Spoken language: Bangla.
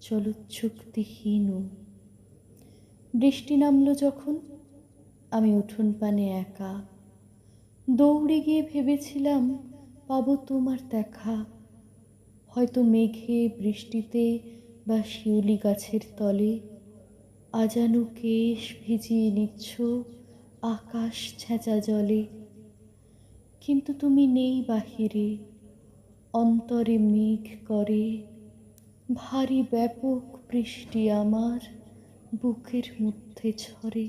চলচ্ছুক্তিহীনও বৃষ্টি নামল যখন, আমি উঠোন পানে একা। দৌড়ে গিয়ে ভেবেছিলাম, পাবো তোমার দেখা। হয়তো মেঘে, বৃষ্টিতে বা শিউলি গাছের তলে, আজানু কেশ ভিজিয়ে নিচ্ছ আকাশ ছেঁচা জলে। কিন্তু তুমি নেই বাহিরে, অন্তরে মেঘ করে ভারী ব্যাপক বৃষ্টি আমার বুকের মধ্যে ঝরে